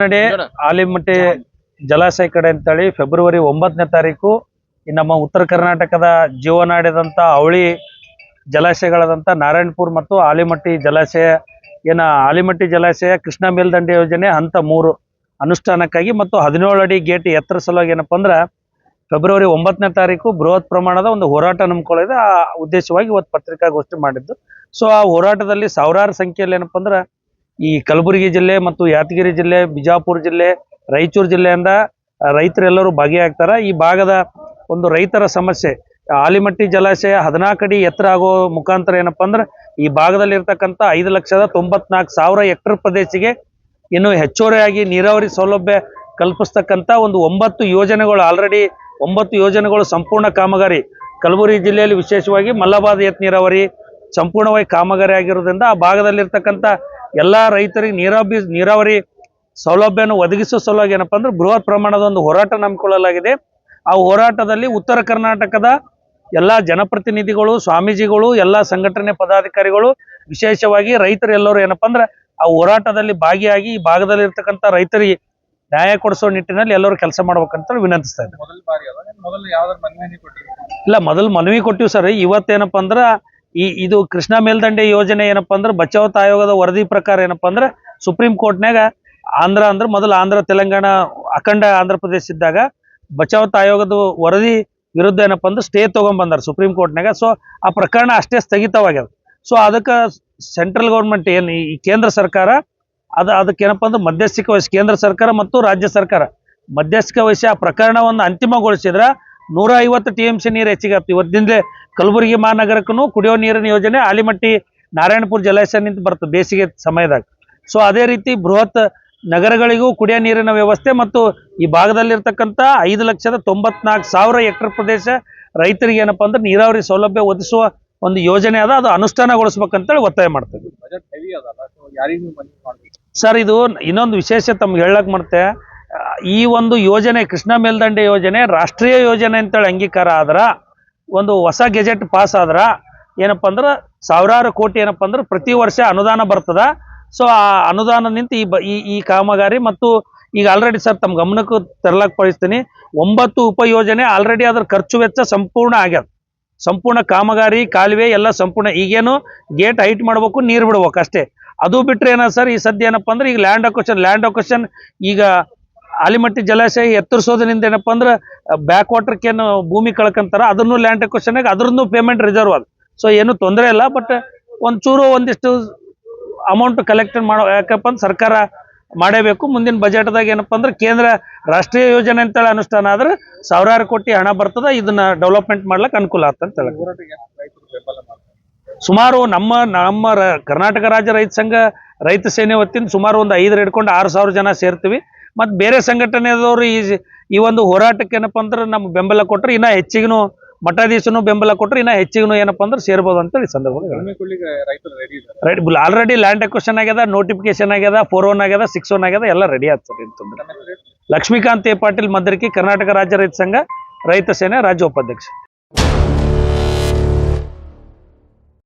ಕಡೆ ಆಲಿಮಟ್ಟಿ ಜಲಾಶಯ ಕಡೆ ಅಂತೇಳಿ ಫೆಬ್ರವರಿ ಒಂಬತ್ತನೇ ತಾರೀಕು ನಮ್ಮ ಉತ್ತರ ಕರ್ನಾಟಕದ ಜೀವನಾಡಿದಂತ ಅವಳಿ ಜಲಾಶಯಗಳಾದಂಥ ನಾರಾಯಣಪುರ ಮತ್ತು ಆಲಿಮಟ್ಟಿ ಜಲಾಶಯ ಏನ ಆಲಿಮಟ್ಟಿ ಜಲಾಶಯ ಕೃಷ್ಣ ಮೇಲ್ದಂಡೆ ಯೋಜನೆ ಹಂತ ಮೂರು ಅನುಷ್ಠಾನಕ್ಕಾಗಿ ಮತ್ತು ಹದಿನೇಳು ಅಡಿ ಗೇಟ್ ಎತ್ತರ ಸಲುವಾಗಿ ಏನಪ್ಪ ಅಂದ್ರೆ ಫೆಬ್ರವರಿ ಒಂಬತ್ತನೇ ತಾರೀಕು ಬೃಹತ್ ಪ್ರಮಾಣದ ಒಂದು ಹೋರಾಟ ನಂಬ್ಕೊಳ್ಳಿದೆ ಆ ಉದ್ದೇಶವಾಗಿ ಇವತ್ತು ಪತ್ರಿಕಾಗೋಷ್ಠಿ ಮಾಡಿದ್ದು. ಸೊ ಆ ಹೋರಾಟದಲ್ಲಿ ಸಾವಿರಾರು ಸಂಖ್ಯೆಯಲ್ಲಿ ಏನಪ್ಪ ಅಂದ್ರೆ ಈ ಕಲಬುರಗಿ ಜಿಲ್ಲೆ ಮತ್ತು ಯಾದಗಿರಿ ಜಿಲ್ಲೆ, ಬಿಜಾಪುರ ಜಿಲ್ಲೆ, ರಾಯಚೂರು ಜಿಲ್ಲೆಯಿಂದ ರೈತರೆಲ್ಲರೂ ಭಾಗಿಯಾಗ್ತಾರೆ. ಈ ಭಾಗದ ಒಂದು ರೈತರ ಸಮಸ್ಯೆ, ಆಲಿಮಟ್ಟಿ ಜಲಾಶಯ ಹದಿನಾಲ್ಕು ಅಡಿ ಎತ್ತರ ಆಗೋ ಮುಖಾಂತರ ಏನಪ್ಪಾ ಅಂದ್ರೆ, ಈ ಭಾಗದಲ್ಲಿ ಇರ್ತಕ್ಕಂಥ ಐದು ಲಕ್ಷದ ತೊಂಬತ್ನಾಲ್ಕು ಸಾವಿರ ಹೆಕ್ಟರ್ ಪ್ರದೇಶಿಗೆ ಇನ್ನು ಹೆಚ್ಚುವರಿಯಾಗಿ ನೀರಾವರಿ ಸೌಲಭ್ಯ ಕಲ್ಪಿಸ್ತಕ್ಕಂಥ ಒಂದು ಒಂಬತ್ತು ಯೋಜನೆಗಳು ಆಲ್ರೆಡಿ ಒಂಬತ್ತು ಯೋಜನೆಗಳು ಸಂಪೂರ್ಣ ಕಾಮಗಾರಿ. ಕಲಬುರಗಿ ಜಿಲ್ಲೆಯಲ್ಲಿ ವಿಶೇಷವಾಗಿ ಮಲ್ಲಬಾದ್ ಎತ್ತ ನೀರಾವರಿ ಸಂಪೂರ್ಣವಾಗಿ ಕಾಮಗಾರಿ ಆಗಿರೋದ್ರಿಂದ ಆ ಭಾಗದಲ್ಲಿರ್ತಕ್ಕಂಥ ಎಲ್ಲ ರೈತರಿಗೆ ನೀರಾವರಿ ನೀರಾವರಿ ಸೌಲಭ್ಯವನ್ನು ಒದಗಿಸುವ ಸಲುವಾಗಿ ಏನಪ್ಪಾ ಅಂದ್ರೆ ಬೃಹತ್ ಪ್ರಮಾಣದ ಒಂದು ಹೋರಾಟ ನಂಬಿಕೊಳ್ಳಲಾಗಿದೆ ಆ ಹೋರಾಟದಲ್ಲಿ ಉತ್ತರ ಕರ್ನಾಟಕದ ಎಲ್ಲ ಜನಪ್ರತಿನಿಧಿಗಳು ಸ್ವಾಮೀಜಿಗಳು ಎಲ್ಲ ಸಂಘಟನೆ ಪದಾಧಿಕಾರಿಗಳು ವಿಶೇಷವಾಗಿ ರೈತರು ಎಲ್ಲರೂ ಏನಪ್ಪಾ ಅಂದ್ರೆ ಆ ಹೋರಾಟದಲ್ಲಿ ಭಾಗಿಯಾಗಿ ಈ ಭಾಗದಲ್ಲಿ ಇರ್ತಕ್ಕಂಥ ರೈತರಿಗೆ ನ್ಯಾಯ ಕೊಡಿಸೋ ನಿಟ್ಟಿನಲ್ಲಿ ಎಲ್ಲರೂ ಕೆಲಸ ಮಾಡ್ಬೇಕಂತ ವಿನಂತಿಸ್ತಾ ಇದ್ದಾರೆ ಇಲ್ಲ ಮೊದಲು ಮನವಿ ಕೊಟ್ಟಿವಿ ಸರ್. ಇವತ್ತೇನಪ್ಪ ಅಂದ್ರೆ ಈ ಇದು ಕೃಷ್ಣ ಮೇಲ್ದಂಡೆ ಯೋಜನೆ ಏನಪ್ಪಾ ಅಂದ್ರೆ ಬಚಾವತ್ ಆಯೋಗದ ವರದಿ ಪ್ರಕಾರ ಏನಪ್ಪಾ ಅಂದ್ರೆ ಸುಪ್ರೀಂ ಕೋರ್ಟ್ನಾಗ ಆಂಧ್ರ ಅಂದ್ರೆ ಮೊದಲು ಆಂಧ್ರ, ತೆಲಂಗಾಣ, ಅಖಂಡ ಆಂಧ್ರ ಪ್ರದೇಶ ಇದ್ದಾಗ ಬಚಾವತ್ ಆಯೋಗದ ವರದಿ ವಿರುದ್ಧ ಏನಪ್ಪಾ ಅಂದ್ರೆ ಸ್ಟೇ ತಗೊಂಡ್ಬಂದಾರ ಸುಪ್ರೀಂ ಕೋರ್ಟ್ನಾಗ ಸೊ ಆ ಪ್ರಕರಣ ಅಷ್ಟೇ ಸ್ಥಗಿತವಾಗ್ಯದ. ಸೊ ಅದಕ್ಕೆ ಸೆಂಟ್ರಲ್ ಗೌರ್ಮೆಂಟ್ ಏನು ಈ ಕೇಂದ್ರ ಸರ್ಕಾರ ಅದು ಅದಕ್ಕೆ ಏನಪ್ಪಾ ಅಂದ್ರೆ ಮಧ್ಯಸ್ಥಿಕೆ ವಹಿಸಿ ಕೇಂದ್ರ ಸರ್ಕಾರ ಮತ್ತು ರಾಜ್ಯ ಸರ್ಕಾರ ಮಧ್ಯಸ್ಥಿಕೆ ವಹಿಸಿ ಆ ಪ್ರಕರಣವನ್ನು ಅಂತಿಮಗೊಳಿಸಿದ್ರ ನೂರ ಐವತ್ತು ಟಿ ಎಂ ಸಿ ನೀರು ಹೆಚ್ಚಿಗೆ ಆಗ್ತಿವಿ ಇವತ್ತಿಂದಲೇ ಕಲಬುರಗಿ ಮಹಾನಗರಕ್ಕೂ ಕುಡಿಯೋ ನೀರಿನ ಯೋಜನೆ ಆಲಿಮಟ್ಟಿ ನಾರಾಯಣಪುರ ಜಲಾಶಯ ನಿಂತ ಬರ್ತದೆ ಬೇಸಿಗೆ ಸಮಯದಾಗ. ಸೊ ಅದೇ ರೀತಿ ಬೃಹತ್ ನಗರಗಳಿಗೂ ಕುಡಿಯೋ ನೀರಿನ ವ್ಯವಸ್ಥೆ ಮತ್ತು ಈ ಭಾಗದಲ್ಲಿರ್ತಕ್ಕಂಥ ಐದು ಲಕ್ಷದ ತೊಂಬತ್ನಾಲ್ಕು ಸಾವಿರ ಎಕ್ಟರ್ ಪ್ರದೇಶ ರೈತರಿಗೆ ಏನಪ್ಪಾ ಅಂದ್ರೆ ನೀರಾವರಿ ಸೌಲಭ್ಯ ಒದಗಿಸುವ ಒಂದು ಯೋಜನೆ ಅದ. ಅದು ಅನುಷ್ಠಾನಗೊಳಿಸ್ಬೇಕಂತೇಳಿ ಒತ್ತಾಯ ಮಾಡ್ತೇವೆ. ಸರ್ ಇದು ಇನ್ನೊಂದು ವಿಶೇಷ ತಮ್ಗೆ ಹೇಳಕ್ ಮಾಡ್ತೆ. ಆ, ಈ ಒಂದು ಯೋಜನೆ, ಕೃಷ್ಣ ಮೇಲ್ದಂಡೆ ಯೋಜನೆ, ರಾಷ್ಟ್ರೀಯ ಯೋಜನೆ ಅಂತೇಳಿ ಅಂಗೀಕಾರ ಆದ್ರೆ, ಒಂದು ಹೊಸ ಗೆಜೆಟ್ ಪಾಸ್ ಆದ್ರೆ, ಏನಪ್ಪ ಅಂದ್ರೆ ಸಾವಿರಾರು ಕೋಟಿ ಏನಪ್ಪ ಅಂದ್ರೆ ಪ್ರತಿ ವರ್ಷ ಅನುದಾನ ಬರ್ತದ. ಸೊ ಆ ಅನುದಾನದಿಂದ ಈ ಬ- ಈ ಕಾಮಗಾರಿ ಮತ್ತು ಈಗ ಆಲ್ರೆಡಿ ಸರ್ ತಮ್ಮ ಗಮನಕ್ಕೂ ತರ್ಲಕ್ ಬಯಸ್ತೀನಿ, ಒಂಬತ್ತು ಉಪಯೋಜನೆ ಆಲ್ರೆಡಿ ಅದ್ರ ಖರ್ಚು ವೆಚ್ಚ ಸಂಪೂರ್ಣ ಆಗ್ಯದ. ಸಂಪೂರ್ಣ ಕಾಮಗಾರಿ, ಕಾಲುವೆ ಎಲ್ಲ ಸಂಪೂರ್ಣ, ಈಗೇನು ಗೇಟ್ ಹೈಟ್ ಮಾಡ್ಬೇಕು, ನೀರು ಬಿಡ್ಬೇಕು ಅಷ್ಟೇ. ಅದು ಬಿಟ್ರೆ ಏನ ಸರ್ ಈ ಸದ್ಯ ಏನಪ್ಪ ಅಂದ್ರೆ ಈಗ ಲ್ಯಾಂಡ್ ಅಕ್ವಶನ್ ಲ್ಯಾಂಡ್ ಅಕ್ವಶನ್ ಈಗ ಆಲಿಮಟ್ಟಿ ಜಲಾಶಯ ಎತ್ತರಿಸೋದ್ರಿಂದ ಏನಪ್ಪಾ ಅಂದ್ರೆ ಬ್ಯಾಕ್ ವಾಟರ್ಕೇನು ಭೂಮಿ ಕಳ್ಕಂತಾರ, ಅದನ್ನು ಲ್ಯಾಂಡ್ ಆಗಿ ಅದ್ರದ್ದು ಪೇಮೆಂಟ್ ರಿಸರ್ವ್ ಅದು. ಸೊ ಏನು ತೊಂದರೆ ಇಲ್ಲ ಬಟ್ ಒಂಚೂರು ಒಂದಿಷ್ಟು ಅಮೌಂಟ್ ಕಲೆಕ್ಟ್ ಮಾಡೋ, ಯಾಕಪ್ಪ ಅಂದ್ರೆ ಸರ್ಕಾರ ಮಾಡೇಬೇಕು. ಮುಂದಿನ ಬಜೆಟ್ದಾಗ ಏನಪ್ಪ ಅಂದ್ರೆ ಕೇಂದ್ರ ರಾಷ್ಟ್ರೀಯ ಯೋಜನೆ ಅಂತೇಳಿ ಅನುಷ್ಠಾನ ಆದ್ರೆ ಸಾವಿರಾರು ಕೋಟಿ ಹಣ ಬರ್ತದ, ಇದನ್ನ ಡೆವಲಪ್ಮೆಂಟ್ ಮಾಡ್ಲಿಕ್ಕೆ ಅನುಕೂಲ ಅಂತ ಹೇಳಿ ಸುಮಾರು ನಮ್ಮ ನಮ್ಮ ಕರ್ನಾಟಕ ರಾಜ್ಯ ರೈತ ಸಂಘ, ರೈತ ಸೇನೆ ವತಿಯಿಂದ ಸುಮಾರು ಒಂದು ಐದರ ಹಿಡ್ಕೊಂಡು ಆರು ಸಾವಿರ ಜನ ಸೇರ್ತೀವಿ. ಮತ್ತು ಬೇರೆ ಸಂಘಟನೆದವರು ಈ ಈ ಒಂದು ಹೋರಾಟಕ್ಕೆ ಏನಪ್ಪ ಅಂದ್ರೆ ನಮ್ಮ ಬೆಂಬಲ ಕೊಟ್ಟರೆ ಇನ್ನೂ ಹೆಚ್ಚಿಗೂ ಮಠಾಧೀಶನು ಬೆಂಬಲ ಕೊಟ್ಟರೆ ಇನ್ನೂ ಹೆಚ್ಚಿಗೂ ಏನಪ್ಪ ಅಂದ್ರೆ ಸೇರ್ಬೋದು ಅಂತ ಈ ಸಂದರ್ಭದಲ್ಲಿ right ready already land acquisition ಆಗ್ಯದ ನೋಟಿಫಿಕೇಶನ್ ಆಗ್ಯದ ಫೋರ್ ಒನ್ ಆಗ್ಯದ ಸಿಕ್ಸ್ ಒನ್ ಆಗ್ಯದ ಎಲ್ಲ ರೆಡಿ ಆಗ್ತದೆ ಅಂತಂದ್ರೆ ಲಕ್ಷ್ಮೀಕಾಂತ್ ಎ ಪಾಟೀಲ್ ಮದರ್ಕಿ ಕರ್ನಾಟಕ ರಾಜ್ಯ ರೈತ ಸಂಘ ರೈತ ಸೇನೆ ರಾಜ್ಯ ಉಪಾಧ್ಯಕ್ಷ